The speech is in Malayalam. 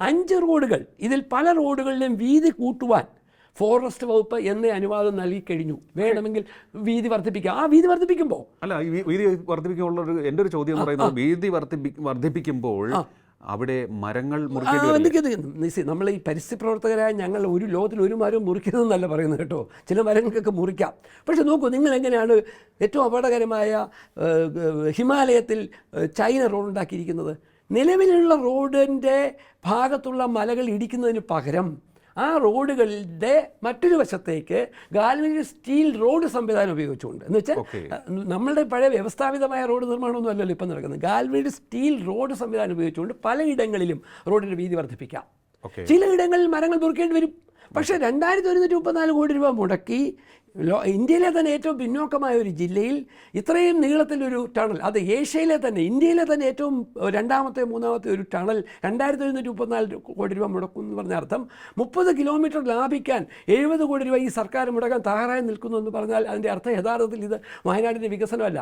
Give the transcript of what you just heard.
അഞ്ച് റോഡുകൾ. ഇതിൽ പല റോഡുകളിലും വീതി കൂട്ടുവാൻ ഫോറസ്റ്റ് വകുപ്പ് എന്ന അനുവാദം നൽകി കഴിഞ്ഞു. വേണമെങ്കിൽ വീതി വർദ്ധിപ്പിക്കാം. ആ വീതി വർദ്ധിപ്പിക്കുമ്പോൾ അല്ല വീതി വർദ്ധിപ്പിക്കാനുള്ള ഒരു എന്റെ ഒരു ചോദ്യം പറയുന്നത് വീതി വർദ്ധിപ്പിക്കുമ്പോൾ അവിടെ മരങ്ങൾ നമ്മൾ ഈ പരിസ്ഥിതി പ്രവർത്തകരായ ഞങ്ങൾ ഒരു ലോകത്തിൽ ഒരു മരം മുറിക്കുന്നതെന്നല്ല പറയുന്നത് കേട്ടോ. ചില മരങ്ങൾക്കൊക്കെ മുറിക്കാം. പക്ഷെ നോക്കൂ നിങ്ങൾ എങ്ങനെയാണ് ഏറ്റവും അപകടകരമായ ഹിമാലയത്തിൽ ചൈന റോഡ് ഉണ്ടാക്കിയിരിക്കുന്നത് നിലവിലുള്ള റോഡിന്റെ ഭാഗത്തുള്ള മലകൾ ഇടിക്കുന്നതിന് പകരം ആ റോഡുകളുടെ മറ്റൊരു വശത്തേക്ക് ഗാൽവനിക് സ്റ്റീൽ റോഡ് സംവിധാനം ഉപയോഗിച്ചുകൊണ്ട്. എന്ന് വെച്ചാൽ. നമ്മളുടെ പഴയ വ്യവസ്ഥാപിതമായ റോഡ് നിർമ്മാണമൊന്നും അല്ലല്ലോ ഇപ്പം നടക്കുന്നത്. ഗാൽവനിക് സ്റ്റീൽ റോഡ് സംവിധാനം ഉപയോഗിച്ചുകൊണ്ട് പലയിടങ്ങളിലും റോഡിന്റെ വീതി വർദ്ധിപ്പിക്കാം. ചിലയിടങ്ങളിൽ മരങ്ങൾ മുറിക്കേണ്ടി വരും. പക്ഷേ രണ്ടായിരത്തി ഒരുന്നൂറ്റി മുപ്പത്തിനാല് കോടി രൂപ മുടക്കി ലോ ഇന്ത്യയിലെ തന്നെ ഏറ്റവും പിന്നോക്കമായ ഒരു ജില്ലയിൽ ഇത്രയും നീളത്തിലൊരു ടണൽ അത് ഏഷ്യയിലെ തന്നെ ഇന്ത്യയിലെ തന്നെ ഏറ്റവും രണ്ടാമത്തെ മൂന്നാമത്തെ ഒരു ടണൽ രണ്ടായിരത്തി ഒരുന്നൂറ്റി മുപ്പത്തിനാല് കോടി രൂപ മുടക്കും എന്ന് പറഞ്ഞ അർത്ഥം. മുപ്പത് കിലോമീറ്റർ ലാഭിക്കാൻ എഴുപത് കോടി രൂപ ഈ സർക്കാർ മുടക്കാൻ തയ്യാറായി നിൽക്കുന്നു എന്ന് പറഞ്ഞാൽ അതിന്റെ അർത്ഥം യഥാർത്ഥത്തിൽ ഇത് വയനാടിന്റെ വികസനമല്ല.